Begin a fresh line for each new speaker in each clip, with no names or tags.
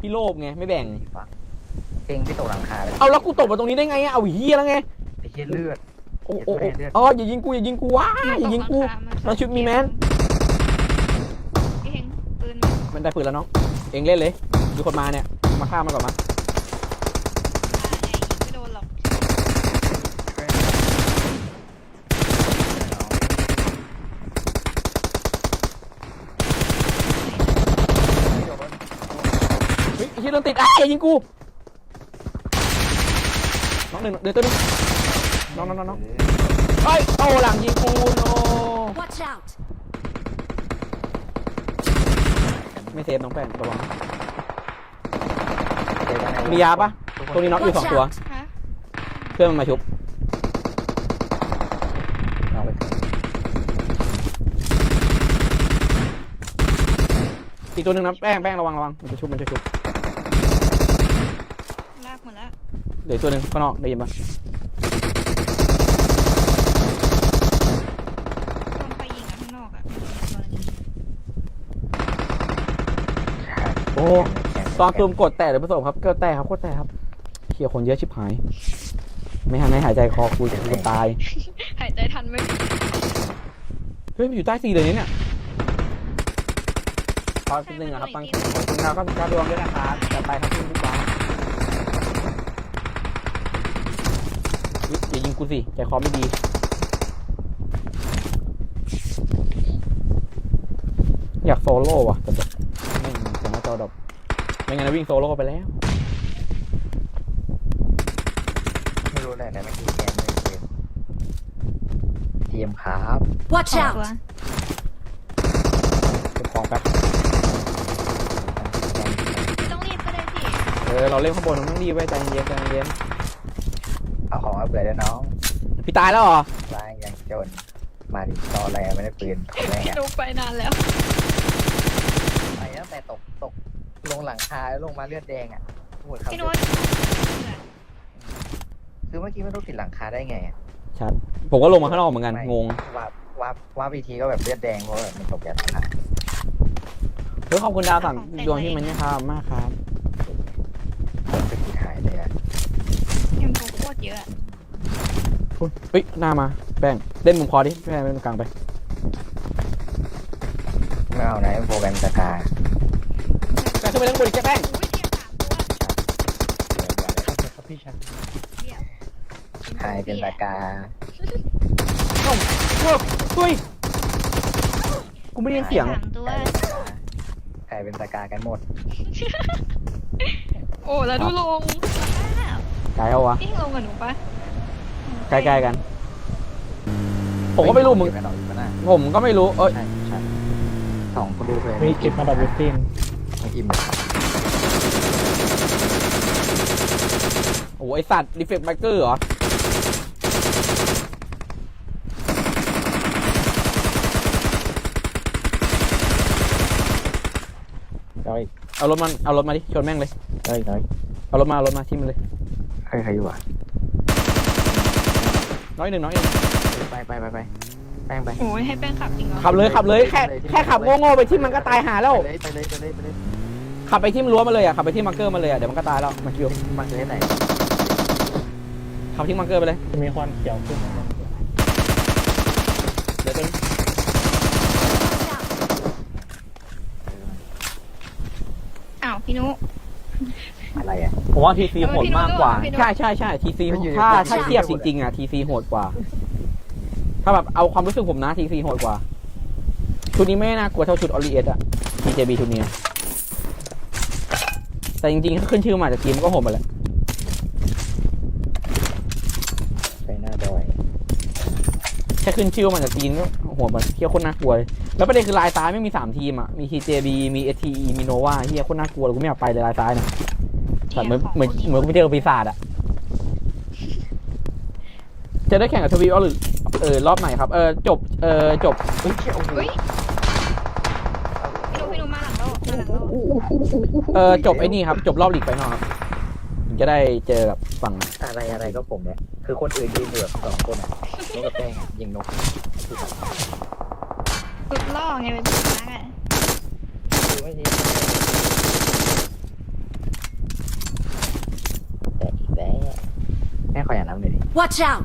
พี่โลภไงไม่แบ่ง
ฝั่งเองพี่ตกหลังคาเลย
เอาแล้วกูตกมาตรงนี้ได้ไงอะเอาเฮียแล้วไง
ไอ้เหี้ยเลือด
โอ้โอ้
เลื
โอ้
อดเลือด
อ๋ออย่ายิงกูอย่ายิงกูว้าอย่ายิงกูเราชุบมีแมน
พี่เฮงปืนมา
มันได้ปืนแล้วน้อง เองเล่นเลยดูคนมาเนี่ย มาฆ่ามันก่อนมา
ไงยิงไม่โดนหรอก
เฮ้ยไอ้เฮียโดนติดอะอย่ายิงกูน้องหนึ่งเดี๋ยวตัวนึงน้องน้องน้องน้องเฮ้ยโอ้หลังยิงกูโน
Watch out!
ไม่เซฟน้องแป้งระวังมียาปะตรงนี้น็อกอยู่สองตัว
ฮะ
เพื่อนมันมาชุบ
เอาไป
อีกตัวหนึ่งนะแป้งแป้งระวังระวังมันจะชุบมันจะชุบ
ลากหมดแล้ว
เดี๋ยวอีกตัวหนึ่งข้างนอกได้ยินปะ
โดนไปยิงอะข้างนอกอะตัวหนึ่ง
โอ้ตอนตูมกดแตะหรือผสมครับก็แตะครับโคตรแตะครับเขี่ยคนเยอะชิบหาย ไม่หันให้หายใจคอคุยกูจะตาย
หายใจทันไหม
เฮ้ยมันอยู่ใต้สีเลยเนี่ยขอนิดนึงอะครับปังขอบคุณครับกระดวงด้วยนะครับจัดไปครับพี่ผู้ฟ้าอุ๊ยอย่ายิงกูสิใจคอไม่ดี อยากโซโล่ว่ะแต่แบบไม่เสียงหน้าจอดอกไม่งั้นนะวิ่งโซโล่ไปแล้ว
ไม่รู้แหละแต่ไม่อกี้แกมเลยเกมเทียมครับ
Watch
สองตัว
out!
เก็บของแป๊บ
ไม่ต้องรีบก็ได้พี่
เออเราเล่นข้างบนเราต้องรีบไว้ใจเย็นใจเย็น
เอาของมาเผื่อด้วยน้อง
พี่ตายแล้วเหรอ
ร่างยังจน มาดิตอแรไม่ได้ปืนของแม่
พี่
ง
นุกไปนานแล้ว
ไปตั้งแต่ตกตกลงหลังคาแล้วลงมาเลือดแดงอะพูดคำ
พี่
เดี
นุ
ยว
ก
คือเมื่อกี้ไม่รู้ติดหลังคาได้ไงอะ
ชัด ผมก็ลงมาข้างนอกเหมือนกัน
ไม่
งง
ว่าว่าว่าวีทีก็แบบเลือดแดงเพราะแบบมันตกจากหลังคา
เฮ้ยขอบคุณดาวสั่งดวงที่มันเนี่ยครับมากครับ
ไปที่หายเลยอะ
ยังโคตรเยอะอะ
เฮ้ยหน้ามาแป้งเล่นมุมคอดิแป้งเล่นตรงกลางไป
ไม่เอานะโปรแกรมตะกา
แป้งขึ้นไปเล่นบนอีกแค่แป้ง
โอ้ยเทียบสามตัว
ครับพี่ชัน
เดียว
หายเป็นตะกา
เฮ้ยเฮ้ยกูไม่ได้ยินเสียง
สามตัว
หายเป็นตะกากันหมด
โอ้ แล้วดูลง
ไกลเอาวะ
พี่ลงกับหนูปะ
ใกล้ๆกัน ผมก็ไม่รู้มึง
เก็บกันหน่อยมาหน้า
ผมก็ไม่รู้ เอ้ย
ใช่ใช่สองคนดูเลย
มีคลิปมาดับเบิลติ้ง
ไม่อิ่มเลย
โอ้โหไอสัตว์รีเฟกไบเกอร์เหรอ
น้อย
เอารถมัน เอารถมาดิ ชนแม่งเลย
น้อยน้อย
เอารถมา เอารถมาที่มันเลย
ใครใครอยู่อะ
น้อยหนึ่งน้อยหนึ่ง
ไปไปไปไปแป้งไป
โอ้ยให้แป้งขับจริงเหรอ
ขับเลยขับเลยแค่แค่ขับโง่ๆไปที่มันก็ตายหาแล้ว
ไปเลยไปเลยไปเลยไปเลย
ขับไปที่รั้วมาเลยอะขับไปที่มาร์เกอร์มาเลยอะเดี๋ยวมันก็ตายแล้วมันคิว
มันจะได้ไหน
ขับที่มาร์เกอร์ไปเลย
จะมีควันเขียวขึ้นมา
เดี๋ยวเป็น
อ้าวพี่นุ
อะไรอะ
ผมว่าทีซีโหดมากกว่า
พี่นุ๊ก
ใช่ใช่ใช่ทีซี
มันอยู่ใน
ถ้า
พื้นที่
ถ้าเทียบจริงๆอะทีซีโหดกว่า ถ้าแบบเอาความรู้สึกผมนะทีซีโหดกว่า ชุดนี้ไม่น่ากลัวเท่าชุดออริเอสอะ TJB ชุดนี้นะแต่จริงๆถ้าขึ้นชื่อมาจากทีมมันก็โหดหมดแหละ
ไปหน้าดอย
แค่ขึ้นชื่อมาจากจีนก็โหดหมดเฮียโคตรน่ากลัวเลยแล้วประเด็นคือลายซ้ายไม่มีสามทีมอะมี TJB มี STE มี Nova เฮียโคตรน่ากลัวเลยกูไม่อยากไปเลยลายซ้ายนะ แต่เหมือนเหมือนเหมือนกูไปเจอกับปีศาจอะจะได้แข่งกับทวีปหรือเออรอบไหนครับเออจบเออจบ
เฮ้ยเชี่ยโอ้โห
เฮ้ยพี่นุพี่นุมาหลังเรามาหลังเรา
เออจบไอ้นี่ครับ จบรอบลีกไฟนอลครับถึงจะได้เจอกับฝั่ง
อะไรอะไรก็ผมเนี่ยคือคนอื่นยืนอยู่แบบสองคนอะนกกับแป้งอะยิงนก
สุดล่อไงเป็นสุดนักอะ
คือไม่ใช่ำเลยดิ
Watch out!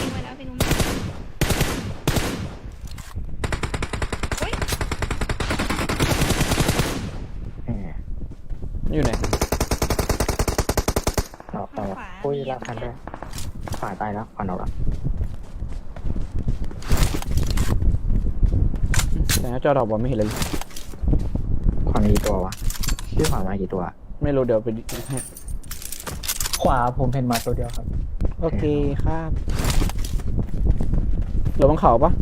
ยิงไปแล้วพี่นุ้มโอ๊ย
เออ
อยู่ไหน
เราเราอุ้ยรับคันด้วยขวาตายแล้วขวาเราแล้ว
แต่จอดอกบอลไม่เห็นเลย
ขวามีกี่ตัววะชื่อขวามากี่ตัว
ไม่รู้เดี๋ยวไปดูให้
ขวาผมเห็นมาตัวเดียวครับ
โอเคครับเหลือบนเขาปะ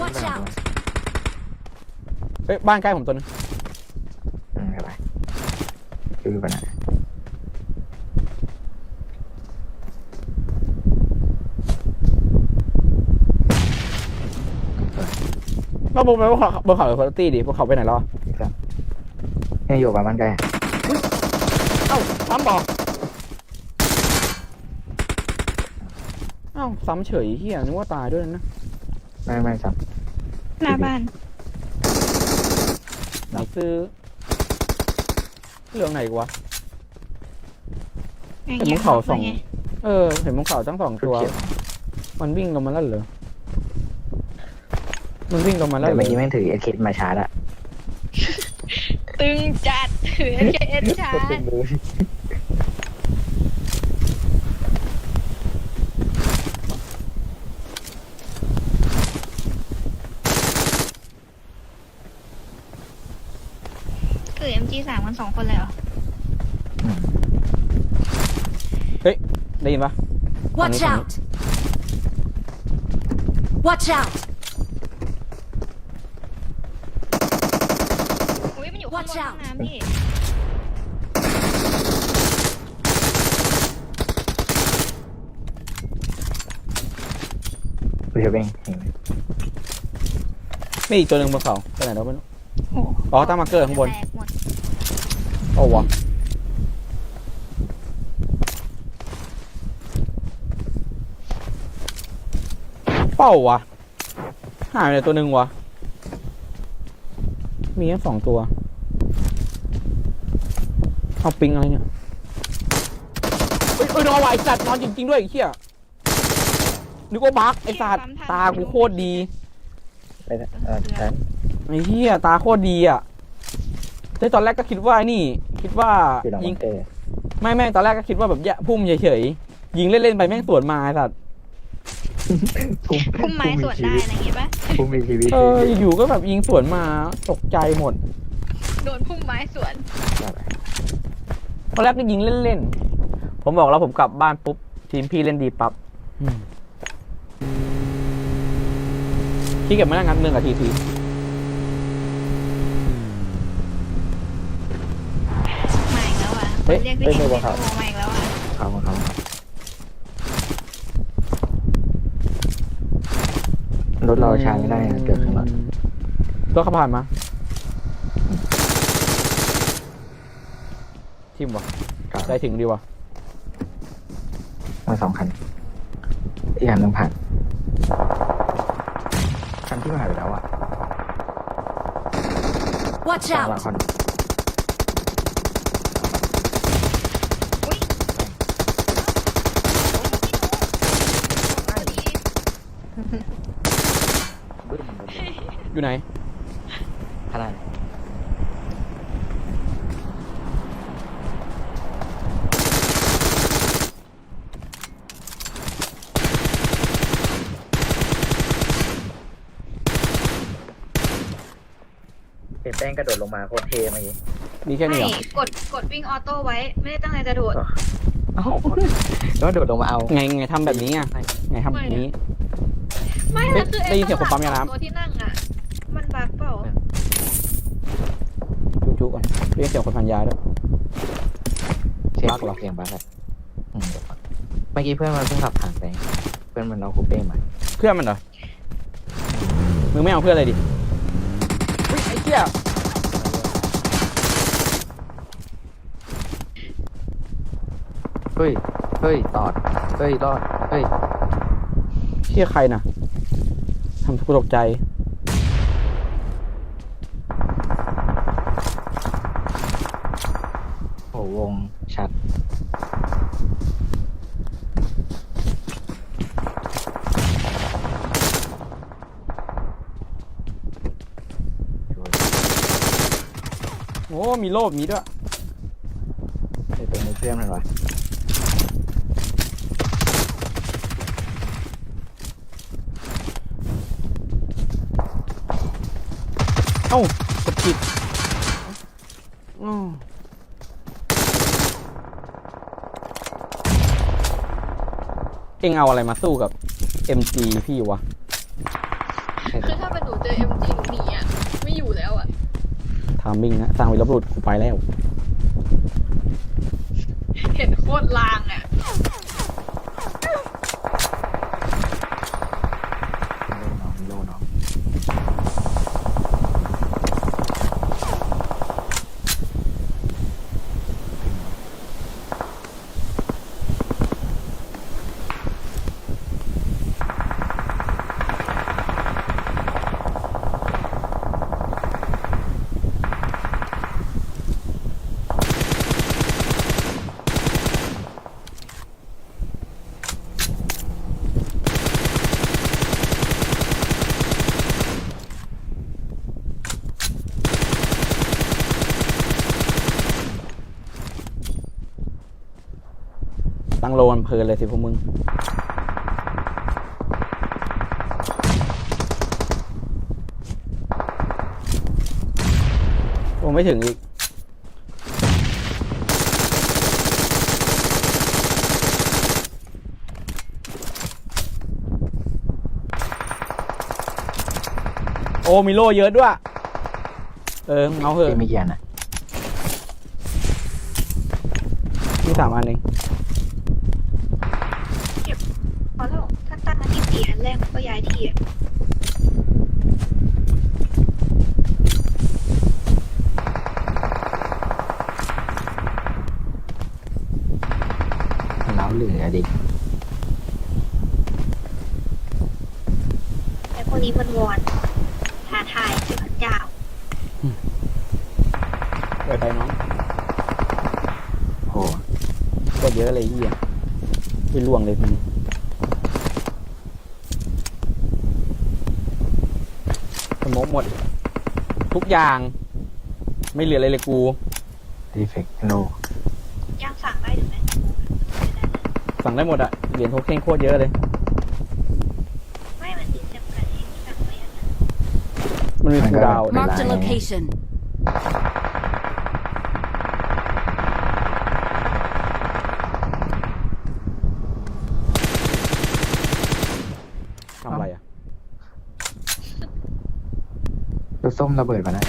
Watch out!
เอ้ยบ้านใกล้ผมตัวนึง
อืมไปไปชื่อไปไหน
เราบนบนเขาบนเขาหรือคุณตี้ดิบนเขาไปไหนแล้วอะ
อีกแล้วเนี่ยอยู่ประมาณใกล้
เอ้า ซ้ำบอกเอ้าซ้ำเฉยเฮียนึกว่าตายด้วยนะ
ไม่ไม่สับ
หน้าบ้าน
ไหนซื้อเรื่องไหนกูวะเห็นบนเขาสอง
ไเอ
อ เห็นบนเขาทั้งสอง
ชุด
ตัว
เขียว
มันวิ่งลงมาแล้วเหรอมันวิ่งลงมาแล้ว
แต่
เหร
เมื่อ
อ
กี้แม่งถือเอคิดมาชาร์จอะ
ตึงจัดถือเอ็นชา
ก็
ร์
ตึงเลย
คือ MG สามกันสองคนเลยเหรอ
อืม
ได้ยินปะ
Watch
Funny, funny.
out! Watch out!
อุ้ยมันอยู่ข้างบน
Watch
ห้
out
องน้ำพี่
ดูเชฟเองเห็นไหม
มีอีกตัวหนึ่งบนเขาไปไหนแล้วไม่รู้
โอ้โห
อ๋อตั้งมาร์เกอร์ข้างบน
แตก หมด
โอ้วะเป้าวะหายไปไหนตัวหนึ่งวะ มีแค่สองตัว เอาปิงอะไรเนี่ยเฮ้ยเอ้ยนอนว่ะไอสัตว์นอนจริง ๆ ด้วยไอ้เหี้ยนึกว่าบั๊กไอสัตว์ตากูโคตรดี
ไปเถอะเออฉัน
ไอ้เหี้ยตาโคตรดีอะ แต่ตอนแรกก็คิดว่าไอ้นี่ คิดว่า
คือหลัง
ยิ
มั
ง
นเตอร์
ไม่แม่งตอนแรกก็คิดว่าแบบแย่พุ่มเฉยๆยิงเล่นๆไปแม่งสวนมาไอ้สัตว์
พุ่ม
พุ่มไม้สวนได้อะไรอย่างงี้ปะ
พุ่มมีชีวิต
เอออยู่ๆก็แบบยิงสวนมาตกใจหมด
โดนพุ่มไม้สวน
ตอนแรกก็ยิงเล่นๆผมบอกแล้วผมกลับบ้านปุ๊บทีมพี่เล่นดีปั๊บอืมพี่เก็บมานั่งงัดเมืองกับทีที
มาอีกแล้วอะ
เฮ้ย
เรียกพี่เอ็นเป็นโมมาอีกแล้วอะ
เขาเขารถเราใช้ไม่ได้นะเกิดขึ้นมา
ตัวขับผ่านมาทิมวะใจถึงดีวะ
มาสองคันอีกคันหนึ่งผ่านคันที่มาหายไปแล้วอะ
Watch
สองละ
out!
คน
อุ้ยพอดี
บึ้ม
อยู่ไหน
ขนาดเป็นแป้งกระโดดลงมาโคตรเท่เมื่อกี้
มีแค่นี้
ไม่
เหรอ
กดกดวิ่งออโต้ไว้ ไม่ได้ตั้งใจจะโดด
เอ้าแล้วโดดลงมาเอา
ไงไงทำแบบนี้อะ ไงทำแบบนี้
ไม่
เฮ้ย
แล้วคือ
ได้ยินเสียงคนปั๊มยาน้ำ
ตัวที่นั่งอะ มันบักเปล่า
จุกๆก่อนเรียกเสียงคนพันยาด้วย
เสียง
บั๊กเหรอ
เสียงบั๊กเลยอืมเดี๋ยวก่อนเมื่อกี้เพื่อนมันเพิ่งขับผ่านไป เพื่อนมันเอาคูเป้มา
เพื่อนมันเหรอ มึงไม่เอาเพื่อนเลยดิเฮ้ยไอ้เหี้ย
เฮ้ย เฮ้ยตอด เฮ้ยรอด เฮ้ย
เชี่ยใครน่ะ ทำทุกตกใจ
เวงชัด
โอ้ มีโลบมีด้วย
ไอ้ตัวนี้เพื่อนมันวะ
อ้ากดผิดอ้าวเอ็งเอาอะไรมาสู้กับ MG พี่วะ
คือถ้าเป็นหนูเจอ MG หนูหนีอะ ไม่อยู่แล้วอะ
ทามมิ่งนะสร้างวีรบุรุษกูไปแล้ว
เห็นโคตรลางอะ
โลน้องโลน้อง
ตั้งโลมันเพลินเลยสิพวกมึง ผมไม่ถึงอีก โอ้ มีโล่เยอะด้วย เออ เอาเหอะ
ที่ไม่เกียนอะ
มีสามอันเอง
พ อแล้วถ้าตั้งอันที่สี่อันแรกมันก็ย้ายที่อะ
เล้าเหลือดิ
แต่พวกนี้มันวอนท้าทายเทพเจ้า
เปิดไปน้อง
โห
ก็เยอะเลยเฮียไม่ล่วงเลยทีสมก หมด ทุกอย่าง ไม่เหลืออะไรเลยกู
ดีเฟกโล
ย่างสั่งได้หรือไม่ไม่ได้เลย
สั่งได้หมดอะเหรียญโทเค็นโคตรเยอะเลย
ไม่มันติดจำกัดเองสั่งไปอันนั้น
มันมีคูลดาวน์
Marked a location.
ทำอะไรอะ
ตัวส้มระเบิดมานะ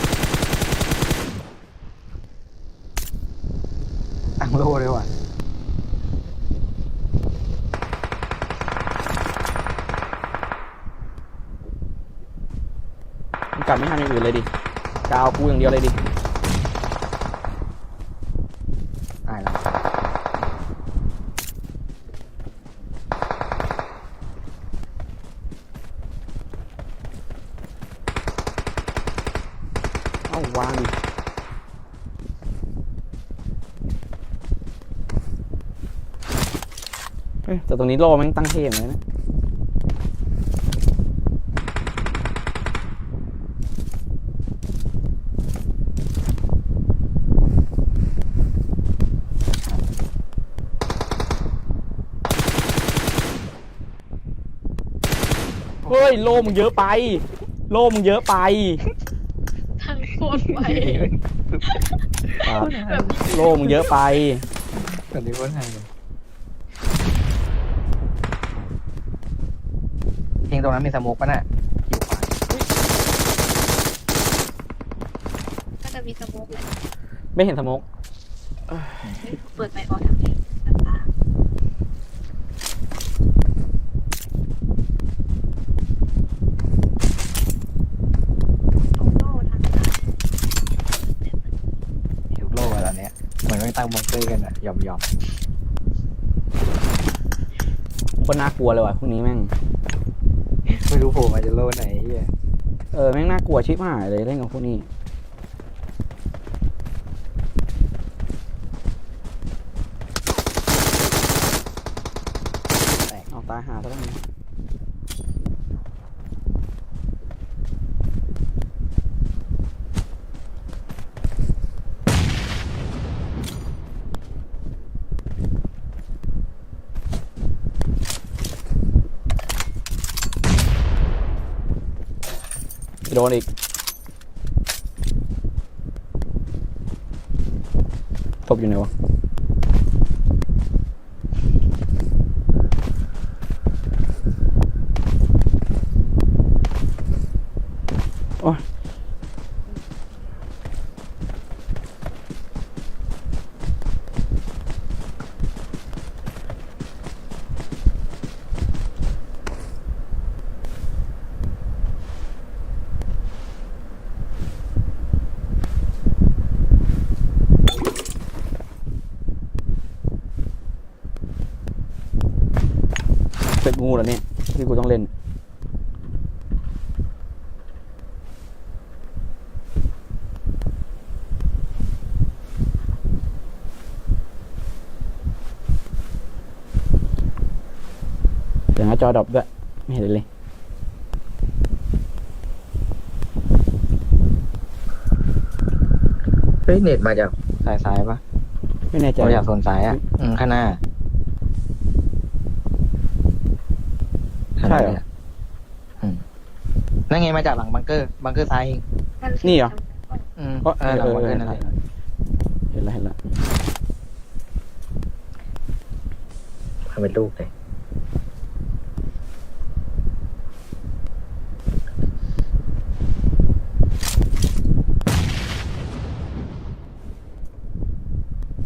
ตั้งโลเลยว่ะ
มันกลับไม่ทำอย่างอื่นเลยดิกาวกูอย่างเดียวเลยดิ
ตายแล้ว
เอ้าวางแต่ตรงนี้โลมันตั้งเท่เหมือนะเฮ้ยโลมึงเยอะไป โลมึงเยอะไป
ไป
ครับโล่มึงเยอะไป
ตอนนี้ว่าไงเพลงตรงนั้นมีสโมกปะน่ะอยู่ขวา
ก็จะมีสโมกเลย
ไม่เห็นสโมก
เปิดไมค์ออกทำเพลงลำบากโอ้โหทางซ้าย
มีทุกโลกอะตอนเนี้ยเหมือนไม่ ตั้งบังเกอร์กันอะยอมยอม
โคนน่ากลัวเลยว่ะพวกนี้แม่ง
ๆไม่รู้โผล่มาจะโลไหนไอ้เหี้ย
เออแม่งน่ากลัวชิบหายเลยเล่นกับพวกนี้ โดนอีกศพอยู่ไหนวะ งูเหรอเนี่ยที่กูต้องเล่นเสียงหน้าจอดับด้วย ไม่เห็นเลย
เฮ้ยเน็ตมาจากสายซ้ายปะ
ไม่แน่ใจ
มาจากโซนซ้ายอะอืมข้างหน้าข้างหน้า
ใช่เหรอ
ลยะอืมนั่นไงมาจากหลังบังเกอร์บังเกอร์ซ้ายเอง
นี่เหรอ
อืม
เพราะ
เออหลังบังเกอร์นั่นแหละ
เห็นแล้วเห็นแล้ว
ทำเป็นลูกเลย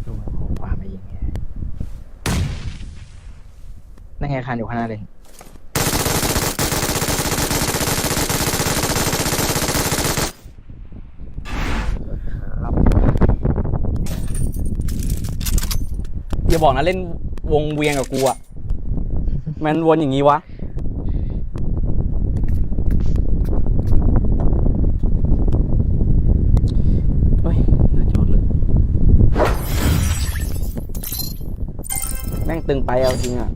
ดูมันโผล่ขวามายิงไงนั่นไงคันอยู่ข้างหน้าเลย รับ
อย่าบอกนะเล่นวงเวียงกับกูอะมันวนอย่างนี้วะเฮ้ย น่าจอดเลย แม่งตึงไปเอาจริงอะ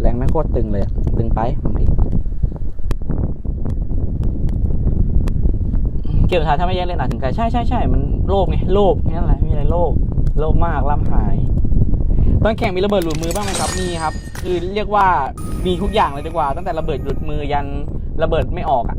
แรงแม่งโคตรตึงเลยอะตึงไปบางทีเกมสุดท้ายถ้าไม่แย่งเล่นอาจถึงไกลใช่ใช่ใช่มันโลภไงโลภนั่นแหละไม่มีอะไรโลภ โลภมากล่ำหาย ตอนแข่งมีระเบิดหลุดมือบ้างไหมครับมีครับ คือเรียกว่ามีทุกอย่างเลยดีกว่า ตั้งแต่ระเบิดหลุดมือยันระเบิดไม่ออกอะ